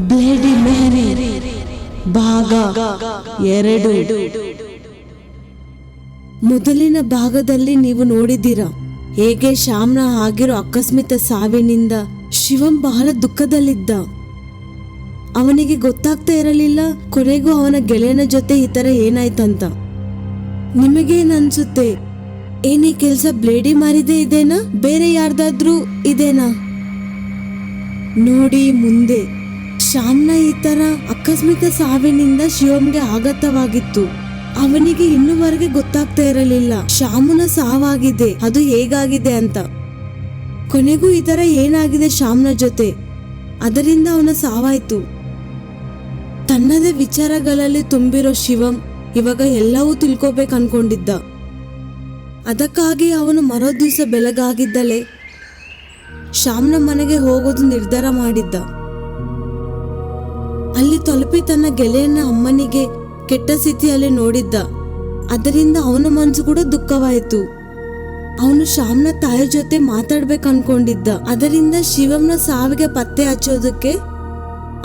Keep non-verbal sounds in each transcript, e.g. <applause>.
Bloody ಮೆಹರಿ. ಭಾಗ ಎರಡು. ಮೊದಲಿನ ಭಾಗದಲ್ಲಿ ನೀವು ನೋಡಿದ್ದೀರಾ ಹೇಗೆ ಶ್ಯಾಮ್ನ ಆಗಿರೋ ಅಕಸ್ಮಿತ ಸಾವಿನಿಂದ ಶಿವಂ ಬಹಳ ದುಃಖದಲ್ಲಿದ್ದ. ಅವನಿಗೆ ಗೊತ್ತಾಗ್ತಾ ಇರಲಿಲ್ಲ, ಕೊನೆಗೂ ಅವನ ಗೆಳೆಯನ ಜೊತೆ ಈ ತರ ಏನಾಯ್ತಂತ. ನಿಮಗೇನನ್ಸುತ್ತೆ ಏನೇ ಕೆಲಸ ಬ್ಲೇಡಿ ಮಾರಿದೇ ಇದೇನಾ? ಬೇರೆ ಯಾರ್ದಾದ್ರೂ ಇದೇನಾ? ನೋಡಿ ಮುಂದೆ. ಶ್ಯಾಮ್ನ ಈ ತರ ಆಕಸ್ಮಿಕ ಸಾವಿನಿಂದ ಶಿವಂಗೆ ಆಘಾತವಾಗಿತ್ತು ಅವನಿಗೆ ಇನ್ನುವರೆಗೆ ಗೊತ್ತಾಗ್ತಾ ಇರಲಿಲ್ಲ. ಶ್ಯಾಮನ ಸಾವಾಗಿದೆ. ಅದು ಹೇಗಾಗಿದೆ ಅಂತ. ಕೊನೆಗೂ ಈ ತರ ಏನಾಗಿದೆ ಶ್ಯಾಮ್ನ ಜೊತೆ? ಅದರಿಂದ ಅವನ ಸಾವಾಯ್ತು. ತನ್ನದೇ ವಿಚಾರಗಳಲ್ಲಿ ತುಂಬಿರೋ ಶಿವಂ ಇವಾಗ ಎಲ್ಲವೂ ತಿಳ್ಕೊಬೇಕು ಅನ್ಕೊಂಡಿದ್ದ ಅದಕ್ಕಾಗಿ ಅವನು ಮರೋ ದಿವಸ ಬೆಳಗಾಗಿದ್ದಲೇ ಶ್ಯಾಮ್ನ ಮನೆಗೆ ಹೋಗೋದು ನಿರ್ಧಾರ ಮಾಡಿದ್ದ. ಅಲ್ಲಿ ತಲುಪಿ ತನ್ನ ಗೆಳೆಯನ ಅಮ್ಮನಿಗೆ ಕೆಟ್ಟ ಸ್ಥಿತಿಯಲ್ಲಿ ನೋಡಿದ್ದ. ಅದರಿಂದ ಅವನ ಮನಸ್ಸು ಕೂಡ ದುಃಖವಾಯಿತು. ಅವನು ಶ್ಯಾಮ್ನ ತಾಯಿ ಜೊತೆ ಮಾತಾಡ್ಬೇಕು ಅನ್ಕೊಂಡಿದ್ದ ಅದರಿಂದ ಶಿವಂನ ಸಾವಿಗೆ ಪತ್ತೆ ಹಚ್ಚೋದಕ್ಕೆ.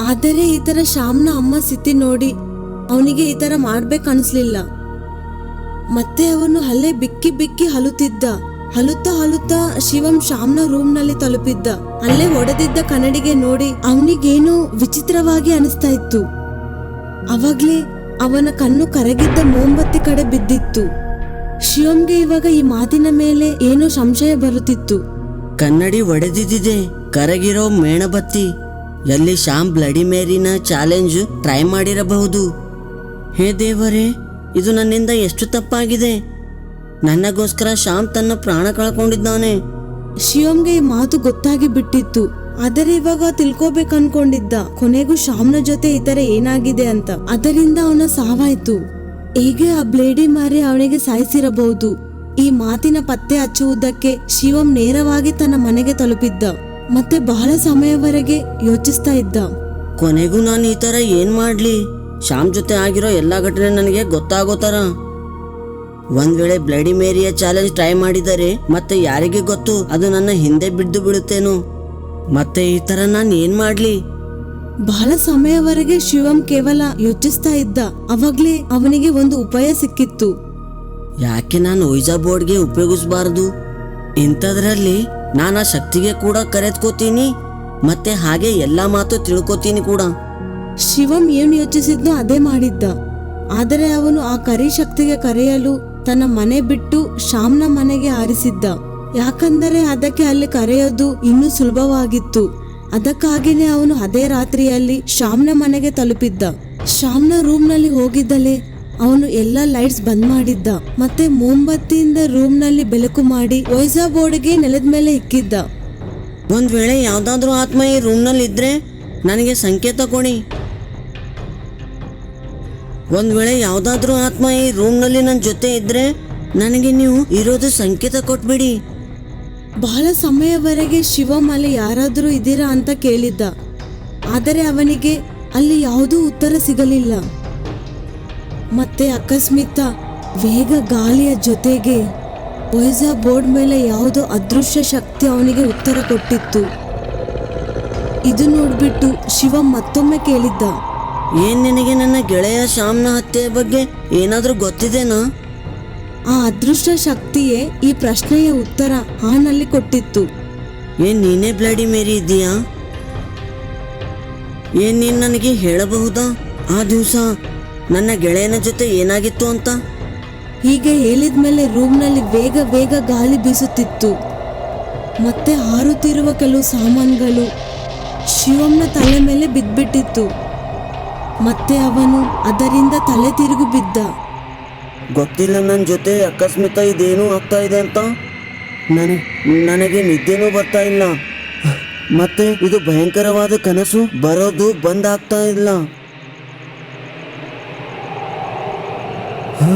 ಆದರೆ ಈ ತರ ಶ್ಯಾಮ್ನ ಅಮ್ಮ ಸ್ಥಿತಿ ನೋಡಿ ಅವನಿಗೆ ಈ ತರ ಮಾಡ್ಬೇಕು ಅನ್ಸ್ಲಿಲ್ಲ ಮತ್ತೆ ಅವನು ಅಲ್ಲೇ ಬಿಕ್ಕಿ ಬಿಕ್ಕಿ ಹಲುತ್ತಿದ್ದ. ಹಲುತ್ತಾ ಹಲುತ್ತಾ ಶಿವಂ ಶ್ಯಾಮ್ನ ರೂಮ್ನಲ್ಲಿ ತಲುಪಿದ್ದ. ಅಲ್ಲೇ ಒಡೆದಿದ್ದ ಕನ್ನಡಿಗೆ ನೋಡಿ ಅವನಿಗೇನೋ ವಿಚಿತ್ರವಾಗಿ ಅನಿಸ್ತಾ ಇತ್ತು. ಅವಾಗ್ಲೇ ಅವನ ಕಣ್ಣು ಕರಗಿದ್ದ ಮೋಂಬತ್ತಿ ಕಡೆ ಬಿದ್ದಿತ್ತು. ಶಿವಂಗೆ ಇವಾಗ ಈ ಮಾತಿನ ಮೇಲೆ ಏನೋ ಸಂಶಯ ಬರುತ್ತಿತ್ತು. ಕನ್ನಡಿ ಒಡೆದಿದ್ದಿದೆ, ಕರಗಿರೋ ಮೇಣಬತ್ತಿ. ಎಲ್ಲಿ ಶ್ಯಾಮ್ ಬ್ಲಡಿ ಮೇರಿನ ಚಾಲೆಂಜ್ ಟ್ರೈ ಮಾಡಿರಬಹುದು. ಹೇ ದೇವರೇ, ಇದು ನನ್ನಿಂದ ಎಷ್ಟು ತಪ್ಪಾಗಿದೆ? ನನಗೋಸ್ಕರ ಶ್ಯಾಮ್ ತನ್ನ ಪ್ರಾಣ ಕಳ್ಕೊಂಡಿದ್ದಾನೆ. ಶಿವಂಗೆ ಈ ಮಾತು ಗೊತ್ತಾಗಿ ಬಿಟ್ಟಿತ್ತು. ಆದರೆ ಇವಾಗ ತಿಳ್ಕೊಬೇಕು ಅನ್ಕೊಂಡಿದ್ದ. ಕೊನೆಗೂ ಶ್ಯಾಮ್ನ ಜೊತೆ ಈ ತರ ಏನಾಗಿದೆ ಅಂತ. ಅದರಿಂದ ಅವನ ಸಾವಾಯ್ತು. ಹೇಗೆ ಆ ಬ್ಲೇಡಿ ಮಾರಿ ಅವನಿಗೆ ಸಾಯಿಸಿರಬಹುದು. ಈ ಮಾತಿನ ಪತ್ತೆ ಹಚ್ಚುವುದಕ್ಕೆ ಶಿವಂ ನೇರವಾಗಿ ತನ್ನ ಮನೆಗೆ ತಲುಪಿದ್ದ. ಮತ್ತೆ ಬಹಳ ಸಮಯವರೆಗೆ ಯೋಚಿಸ್ತಾ ಇದ್ದ. ಕೊನೆಗೂ ನಾನು ಈ ತರ ಏನ್ ಮಾಡ್ಲಿ? ಶ್ಯಾಮ್ ಜೊತೆ ಆಗಿರೋ ಎಲ್ಲಾ ಘಟನೆ ನನಗೆ ಗೊತ್ತಾಗೋ ಥರ ಒಂದ್ ವೇಳೆ ಬ್ಲಡಿ ಮೇರಿಯ ಚಾಲೆಂಜ್ ಟ್ರೈ ಮಾಡಿದರೆ ಮತ್ತೆ ಯಾರಿಗೆ ಗೊತ್ತು? ಅದು ನನ್ನ ಹಿಂದೆ ಬಿದ್ದು ಬಿಡುತ್ತೇನೋ. ಮತ್ತೆ ಈ ತರ ನಾನು ಏನ್ ಮಾಡ್ಲಿ? ಬಹಳ ಸಮಯವರೆಗೆ ಶಿವಂ ಕೇವಲ ಯೋಚಿಸ್ತಾ ಇದ್ದ. ಅವಾಗ್ಲೇ ಅವನಿಗೆ ಒಂದು ಉಪಾಯ ಸಿಕ್ಕಿತ್ತು. ಯಾಕೆ ನಾನು ಒಯ್ಜಾ ಬೋರ್ಡ್ಗೆ ಉಪಯೋಗಿಸಬಾರದು? ಇಂಥದ್ರಲ್ಲಿ ನಾನು ಆ ಶಕ್ತಿಗೆ ಕೂಡ ಕರೆದ್ಕೋತೀನಿ. ಮತ್ತೆ ಹಾಗೆ ಎಲ್ಲ ಮಾತು ತಿಳ್ಕೊತೀನಿ ಕೂಡ. ಶಿವಂ ಏನು ಯೋಚಿಸಿದ್ನೋ ಅದೇ ಮಾಡಿದ್ದ. ಆದರೆ ಅವನು ಆ ಕರಿ ಶಕ್ತಿಗೆ ಕರೆಯಲು ತನ್ನ ಮನೆ ಬಿಟ್ಟು ಶ್ಯಾಮ್ನ ಮನೆಗೆ ಆರಿಸಿದ್ದ. ಯಾಕಂದರೆ ಅದಕ್ಕೆ ಅಲ್ಲಿ ಕರೆಯೋದು ಇನ್ನೂ ಸುಲಭವಾಗಿತ್ತು. ಅದಕ್ಕಾಗಿನೇ ಅವನು ಅದೇ ರಾತ್ರಿಯಲ್ಲಿ ಶ್ಯಾಮ್ನ ಮನೆಗೆ ತಲುಪಿದ್ದ. ಶ್ಯಾಮ್ನ ರೂಮ್ನಲ್ಲಿ ಹೋಗಿದ್ದಲೇ ಅವನು ಎಲ್ಲ ಲೈಟ್ಸ್ ಬಂದ್ ಮಾಡಿದ್ದ. ಮತ್ತೆ ಮೋಂಬತ್ತಿಯಿಂದ ರೂಮ್ನಲ್ಲಿ ಬೆಳಕು ಮಾಡಿ ವೈಸಾ ಬೋರ್ಡ್ಗೆ ನೆಲದ ಮೇಲೆ ಇಕ್ಕಿದ್ದ. ಒಂದ್ ವೇಳೆ ಯಾವ್ದಾದ್ರೂ ಆತ್ಮ ಈ ರೂಮ್ನಲ್ಲಿ ಇದ್ರೆ ನನಗೆ ಸಂಕೇತ ಕೊಡಿ. ಒಂದ್ ವೇಳೆ ಯಾವ್ದಾದ್ರೂ ಆತ್ಮ ಈ ರೂಮ್ನಲ್ಲಿ ನನ್ನ ಜೊತೆ ಇದ್ರೆ ನನಗೆ ನೀವು ಇರೋದು ಸಂಕೇತ ಕೊಟ್ಬಿಡಿ. ಬಹಳ ಸಮಯವರೆಗೆ ಶಿವಂ ಅಲ್ಲಿ ಯಾರಾದರೂ ಇದ್ದೀರಾ ಅಂತ ಕೇಳಿದ್ದ. ಆದರೆ ಅವನಿಗೆ ಅಲ್ಲಿ ಯಾವುದೂ ಉತ್ತರ ಸಿಗಲಿಲ್ಲ. ಮತ್ತೆ ಅಕಸ್ಮಿತ ವೇಗ ಗಾಳಿಯ ಜೊತೆಗೆ ಪೊಯ್ಸಾ ಬೋರ್ಡ್ ಮೇಲೆ ಯಾವುದೋ ಅದೃಶ್ಯ ಶಕ್ತಿ ಅವನಿಗೆ ಉತ್ತರ ಕೊಟ್ಟಿತ್ತು. ಇದು ನೋಡ್ಬಿಟ್ಟು ಶಿವ ಮತ್ತೊಮ್ಮೆ ಕೇಳಿದ್ದ. ಏನ್ ನಿನಗೆ ನನ್ನ ಗೆಳೆಯ ಶ್ಯಾಮ್ನ ಹತ್ಯೆ ಬಗ್ಗೆ ಏನಾದ್ರೂ ಗೊತ್ತಿದೆನಾ? ಆ ಅದೃಷ್ಟ ಶಕ್ತಿಯೇ ಈ ಪ್ರಶ್ನೆಯ ಉತ್ತರ ಹಾನಲ್ಲಿ ಕೊಟ್ಟಿತ್ತು. ಏನ್ ನೀನೇ ಬ್ಲಡಿ ಮೇರಿ ಇದೀಯಾ ಏನ್ ನೀನ್ ನನಗೆ ಹೇಳಬಹುದಾ? ಆ ದಿವಸ ನನ್ನ ಗೆಳೆಯನ ಜೊತೆ ಏನಾಗಿತ್ತು ಅಂತ? ಹೀಗೆ ಹೇಳಿದ ಮೇಲೆ ರೂಮ್ನಲ್ಲಿ ಬೇಗ ಬೇಗ ಗಾಳಿ ಬೀಸುತ್ತಿತ್ತು. ಮತ್ತೆ ಹಾರುತ್ತಿರುವ ಕೆಲವು ಸಾಮಾನುಗಳು ಶಿವಮ್ನ ತಲೆ ಮೇಲೆ ಬಿದ್ಬಿಟ್ಟಿತ್ತು. ಮತ್ತೆ ಅವನು ಅದರಿಂದ ತಲೆ ತಿರುಗಿ ಬಿದ್ದ. ಗೊತ್ತಿಲ್ಲ ನನ್ನ ಜೊತೆ ಅಕಸ್ಮಿತ ಇದೇನು ಆಗ್ತಾ ಇದೆ ಅಂತ? ನನಗೆ ನನಗೆ ನಿದ್ದೆನೂ ಬರ್ತಾ ಇಲ್ಲ. ಮತ್ತೆ ಇದು ಭಯಂಕರವಾದ ಕನಸು? ಬರೋದು ಬಂದ್ ಆಗ್ತಾ ಇಲ್ಲ. ಹ?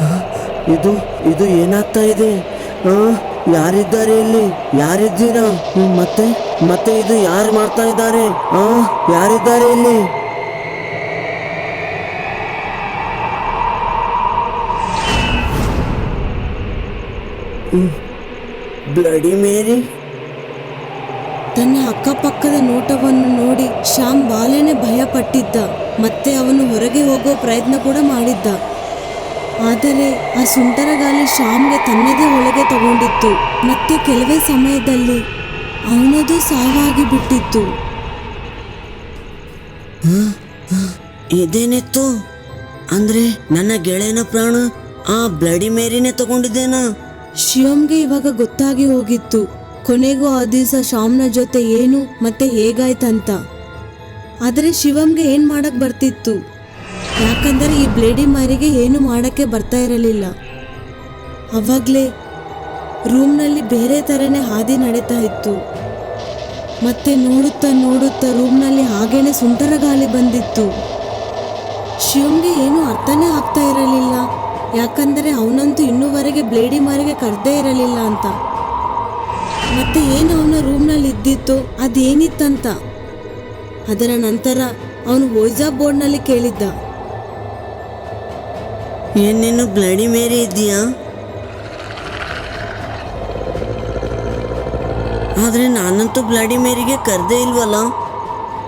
ಹ? ಇದು ಇದು ಏನಾಗ್ತಾ ಇದೆ? ಆ? ಯಾರಿದ್ದಾರೆ ಇಲ್ಲಿ? ಯಾರಿದ್ದೀರಾ? ಮತ್ತೆ ಮತ್ತೆ ಇದು ಯಾರು ಮಾಡ್ತಾ ಇದ್ದಾರೆ? ಆ ಯಾರಿದ್ದಾರೆ ಇಲ್ಲಿ? ಬ್ಲಡಿ ಮೇರಿ ತನ್ನ ಅಕ್ಕಪಕ್ಕದ ನೋಟವನ್ನು ನೋಡಿ ಶ್ಯಾಮ್ ಬಾಲೇನೆ ಭಯಪಟ್ಟಿದ್ದ. ಮತ್ತೆ ಅವನು ಹೊರಗೆ ಹೋಗೋ ಪ್ರಯತ್ನ ಕೂಡ ಮಾಡಿದ್ದ. ಆದರೆ ಆ ಸುಂಟರ ಗಾಳಿ ಶ್ಯಾಮ್ಗೆ ತನ್ನದೇ ಒಳಗೆ ತಗೊಂಡಿತ್ತು. ಮತ್ತೆ ಕೆಲವೇ ಸಮಯದಲ್ಲಿ ಅವನದು ಸಾವಾಗಿ ಬಿಟ್ಟಿತ್ತು. ಇದೇನಿತ್ತು? ಅಂದ್ರೆ ನನ್ನ ಗೆಳೆಯನ ಪ್ರಾಣ ಆ ಬ್ಲಡಿ ಮೇರಿನೇ ತಗೊಂಡಿದ್ದೇನಾ? ಶಿವಮ್ಗೆ ಇವಾಗ ಗೊತ್ತಾಗಿ ಹೋಗಿತ್ತು. ಕೊನೆಗೂ ಆ ದಿವಸ ಶ್ಯಾಮ್ನ ಜೊತೆ ಏನು ಮತ್ತೆ ಹೇಗಾಯ್ತಂತ. ಆದರೆ ಶಿವಮ್ಗೆ ಏನ್ ಮಾಡಕ್ ಬರ್ತಿತ್ತು? ಯಾಕಂದರೆ ಈ ಬ್ಲೇಡಿ ಮಾರಿಗೆ ಏನು ಮಾಡಕ್ಕೆ ಬರ್ತಾ ಇರಲಿಲ್ಲ. ಅವಾಗ್ಲೇ ರೂಮ್ನಲ್ಲಿ ಬೇರೆ ಥರನೇ ಹಾದಿ ನಡೀತಾ ಇತ್ತು. ಮತ್ತೆ ನೋಡುತ್ತಾ ನೋಡುತ್ತಾ ರೂಮ್ನಲ್ಲಿ ಹಾಗೇನೆ ಸುಂಟರ ಗಾಳಿ ಬಂದಿತ್ತು. ಶಿವಂಗೆ ಏನು ಅರ್ಥನೇ ಆಗ್ತಾ ಇರಲಿಲ್ಲ. ಯಾಕಂದರೆ ಅವನಂತೂ ಇನ್ನೂವರೆಗೆ ಬ್ಲೇಡಿ ಮಾರಿಗೆ ಕರೆದೇ ಇರಲಿಲ್ಲ ಅಂತ. ಮತ್ತೆ ಏನು ಅವನ ರೂಮ್ನಲ್ಲಿ ಇದ್ದಿತ್ತು? ಅದೇನಿತ್ತಂತ? ಅದರ ನಂತರ ಅವನು ವೋಯ್ಸಾ ಬೋರ್ಡ್ನಲ್ಲಿ ಕೇಳಿದ್ದ. ಏನೇನು ನೀನು ಬ್ಲಡಿ ಮೇರಿ ಇದೆಯಾ ಆದರೆ ನಾನಂತೂ ಬ್ಲಡಿ ಮೇರಿಗೆ ಕರೆದೇ ಇಲ್ವಲ್ಲ?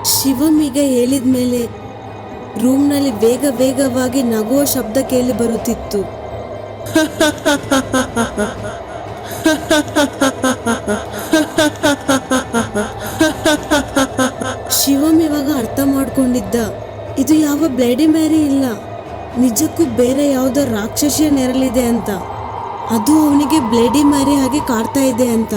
ಶಿವಮ್ ಈಗ ಹೇಳಿದ ಮೇಲೆ ರೂಮ್ನಲ್ಲಿ ಬೇಗ ಬೇಗವಾಗಿ ನಗುವ ಶಬ್ದ ಕೇಳಿ ಬರುತ್ತಿತ್ತು. ಶಿವಮ್ ಇವಾಗ ಅರ್ಥ ಮಾಡ್ಕೊಂಡಿದ್ದ, ಇದು ಯಾವ ಬ್ಲೇಡಿ ಮ್ಯಾರಿ ಇಲ್ಲ, ನಿಜಕ್ಕೂ ಬೇರೆ ಯಾವುದೋ ರಾಕ್ಷಸಿಯ ನೆರಳಿದೆ ಅಂತ. ಅದು ಅವನಿಗೆ ಬ್ಲೇಡಿ ಮ್ಯಾರಿ ಹಾಗೆ ಕಾಡ್ತಾ ಇದೆ ಅಂತ.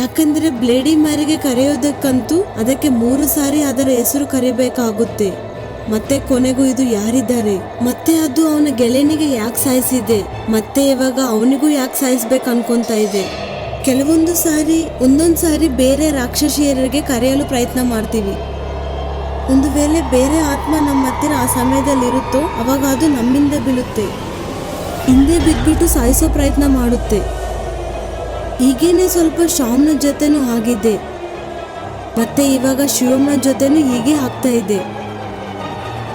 ಯಾಕಂದ್ರೆ ಬ್ಲೇಡಿ ಮ್ಯಾರಿಗೆ ಕರೆಯೋದಕ್ಕಂತೂ ಅದಕ್ಕೆ ಮೂರು ಸಾರಿ ಅದರ ಹೆಸರು ಕರಿಬೇಕಾಗುತ್ತೆ. ಮತ್ತೆ ಕೊನೆಗೂ ಇದು ಯಾರಿದ್ದಾರೆ? ಮತ್ತೆ ಅದು ಅವನ ಗೆಳೆಯನಿಗೆ ಯಾಕೆ ಸಾಯಿಸಿದೆ? ಮತ್ತೆ ಇವಾಗ ಅವನಿಗೂ ಯಾಕೆ ಸಾಯಿಸ್ಬೇಕು ಅನ್ಕೊಂತ ಇದೆ. ಕೆಲವೊಂದು ಸಾರಿ, ಒಂದೊಂದು ಸಾರಿ ಬೇರೆ ರಾಕ್ಷಸಿಯರಿಗೆ ಕರೆಯಲು ಪ್ರಯತ್ನ ಮಾಡ್ತೀವಿ. ಒಂದು ವೇಳೆ ಬೇರೆ ಆತ್ಮ ನಮ್ಮ ಹತ್ತಿರ ಆ ಸಮಯದಲ್ಲಿ ಇರುತ್ತೋ ಅವಾಗ ಅದು ನಮ್ಮಿಂದ ಬೀಳುತ್ತೆ. ಹಿಂದೆ ಬಿದ್ದುಬಿಟ್ಟು ಸಾಯಿಸೋ ಪ್ರಯತ್ನ ಮಾಡುತ್ತೆ. ಹೀಗೇನೆ ಸ್ವಲ್ಪ ಶ್ಯಾಮ್ನ ಜೊತೆನೂ ಆಗಿದೆ. ಮತ್ತೆ ಇವಾಗ ಶಿವಮ್ನ ಜೊತೆನೂ ಹೀಗೆ ಆಗ್ತಾ ಇದೆ.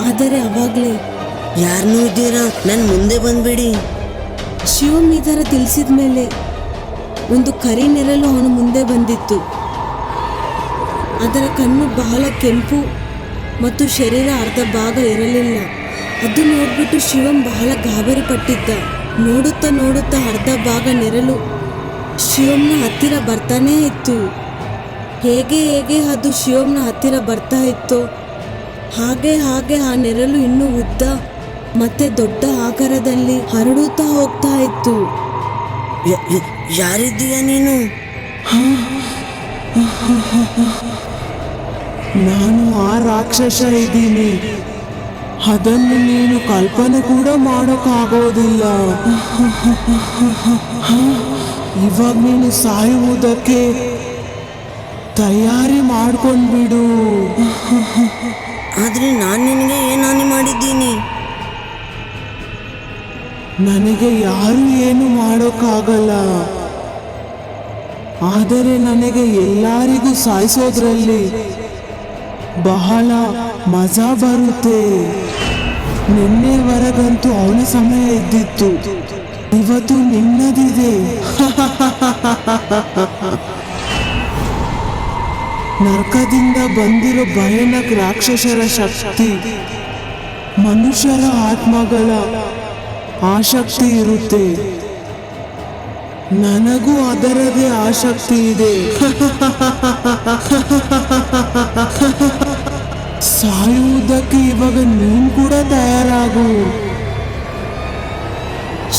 ಆದರೆ ಅವಾಗ್ಲೇ ಯಾರನ್ನೂ ಇದ್ದೀರಾ? ನನ್ನ ಮುಂದೆ ಬಂದ್ಬಿಡಿ. ಶಿವಮ್ ಈ ಥರ ತಿಳಿಸಿದ ಮೇಲೆ ಒಂದು ಕರಿ ನೆರಳು ಅವನ ಮುಂದೆ ಬಂದಿತ್ತು. ಅದರ ಕಣ್ಣು ಬಹಳ ಕೆಂಪು ಮತ್ತು ಶರೀರ ಅರ್ಧ ಭಾಗ ಇರಲಿಲ್ಲ. ಅದು ನೋಡ್ಬಿಟ್ಟು ಶಿವಂ ಬಹಳ ಗಾಬರಿ ಪಟ್ಟಿದ್ದ ನೋಡುತ್ತಾ ನೋಡುತ್ತಾ ಅರ್ಧ ಭಾಗ ನೆರಳು ಶಿವಮ್ನ ಹತ್ತಿರ ಬರ್ತಾನೇ ಇತ್ತು. ಹೇಗೆ ಹೇಗೆ ಅದು ಶಿವಮ್ನ ಹತ್ತಿರ ಬರ್ತಾ ಇತ್ತೋ ಹಾಗೆ ಹಾಗೆ ಆ ನೆರಳು ಇನ್ನೂ ಉದ್ದ ಮತ್ತೆ ದೊಡ್ಡ ಆಕಾರದಲ್ಲಿ ಹರಡುತ್ತಾ ಹೋಗ್ತಾ ಇತ್ತು. ಯಾರಿದ್ದೀಯ ನೀನು? ನಾನು ಆ ರಾಕ್ಷಸ ಇದ್ದೀನಿ. ಅದನ್ನು ನೀನು ಕಲ್ಪನೆ ಕೂಡ ಮಾಡೋಕ್ಕಾಗೋದಿಲ್ಲ. ಇವಾಗ ನೀನು ಸಾಯುವುದಕ್ಕೆ ತಯಾರಿ ಮಾಡ್ಕೊಂಡ್ಬಿಡು. ಆದ್ರೆ ನಾನ್ ನಿನಗೆ ಏನ್ ಹಾನಿ ಮಾಡಿದ್ದೀನಿ? ನನಗೆ ಯಾರು ಏನು ಮಾಡೋಕ್ಕಾಗಲ್ಲ. ಆದರೆ ನನಗೆ ಎಲ್ಲರಿಗೂ ಸಾಯಿಸೋದ್ರಲ್ಲಿ ಬಹಳ ಮಜಾ ಬರುತ್ತೆ. ನಿನ್ನೆವರೆಗಂತೂ ಅವನ ಸಮಯ ಇದ್ದಿತ್ತು. ಇವತ್ತು ನಿನ್ನದಿದೆ. <laughs> ನರ್ಕದಿಂದ ಬಂದಿರೋ ಭಯಾನಕ ರಾಕ್ಷಸರ ಶಕ್ತಿ, ಮನುಷ್ಯರ ಆತ್ಮಗಳ ಆಸಕ್ತಿ ಇರುತ್ತೆ. ನನಗೂ ಅದರದೇ ಆಸಕ್ತಿ ಇದೆ. ಸಾಯುವುದಕ್ಕೆ ಇವಾಗ ನೀನ್ ಕೂಡ ತಯಾರಾಗು.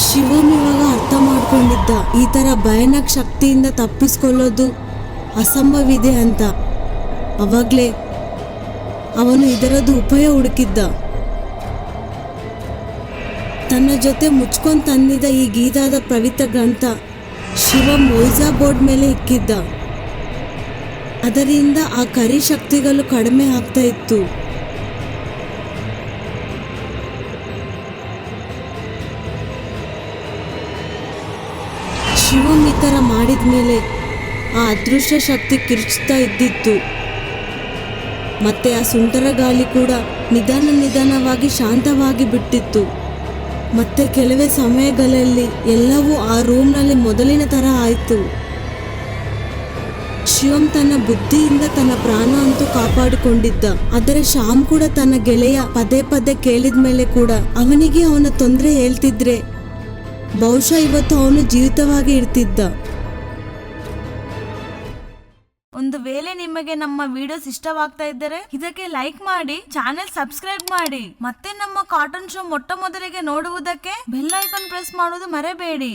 ಶಿವನ್ ಇವಾಗ ಅರ್ಥ ಮಾಡ್ಕೊಂಡಿದ್ದ ಈ ತರ ಭಯಾನಕ ಶಕ್ತಿಯಿಂದ ತಪ್ಪಿಸ್ಕೊಳ್ಳೋದು ಅಸಂಭವಿದೆ ಅಂತ. ಅವಾಗ್ಲೇ ಅವನು ಇದರದ್ದು ಉಪಾಯ ಹುಡುಕಿದ್ದ. ತನ್ನ ಜೊತೆ ಮುಚ್ಕೊಂಡು ತಂದಿದ್ದ ಈ ಗೀತಾದ ಪವಿತ್ರ ಗ್ರಂಥ ಶಿವ ಮೊಯ್ಸಾ ಬೋರ್ಡ್ ಮೇಲೆ ಇಕ್ಕಿದ್ದ. ಅದರಿಂದ ಆ ಕರಿ ಶಕ್ತಿಗಳು ಕಡಿಮೆ ಆಗ್ತಾ ಇತ್ತು. ಶಿವಂ ಈ ಮಾಡಿದ ಮೇಲೆ ಆ ಅದೃಶ್ಯ ಶಕ್ತಿ ಕಿರ್ಚ್ತಾ ಇದ್ದಿತ್ತು. ಮತ್ತೆ ಆ ಸುಂಟರ ಗಾಳಿ ಕೂಡ ನಿಧಾನ ನಿಧಾನವಾಗಿ ಶಾಂತವಾಗಿ ಬಿಟ್ಟಿತ್ತು. ಮತ್ತೆ ಕೆಲವೇ ಸಮಯಗಳಲ್ಲಿ ಎಲ್ಲವೂ ಆ ರೂಮ್ನಲ್ಲಿ ಮೊದಲಿನ ಥರ ಆಯಿತು. ಶಿವಂ ತನ್ನ ಬುದ್ಧಿಯಿಂದ ತನ್ನ ಪ್ರಾಣ ಅಂತೂ ಕಾಪಾಡಿಕೊಂಡಿದ್ದ. ಆದರೆ ಶ್ಯಾಮ್ ಕೂಡ ತನ್ನ ಗೆಳೆಯ ಪದೇ ಪದೇ ಕೇಳಿದ ಮೇಲೆ ಕೂಡ ಅವನಿಗೆ ಅವನ ತೊಂದರೆ ಹೇಳ್ತಿದ್ರೆ ಬಹುಶಃ ಇವತ್ತು ಅವನು ಜೀವಿತವಾಗಿ ಇರ್ತಿದ್ದ. ನಿಮಗೆ ನಮ್ಮ ವಿಡಿಯೋಸ್ ಇಷ್ಟವಾಗ್ತಾ ಇದ್ದರೆ ಇದಕ್ಕೆ ಲೈಕ್ ಮಾಡಿ ಚಾನೆಲ್ ಸಬ್ಸ್ಕ್ರೈಬ್ ಮಾಡಿ. ಮತ್ತೆ ನಮ್ಮ ಕಾಟನ್ ಶೋ ಮೊಟ್ಟ ಮೊದಲಿಗೆ ನೋಡುವುದಕ್ಕೆ ಬೆಲ್ ಐಕಾನ್ ಪ್ರೆಸ್ ಮಾಡುವುದು ಮರೆಬೇಡಿ.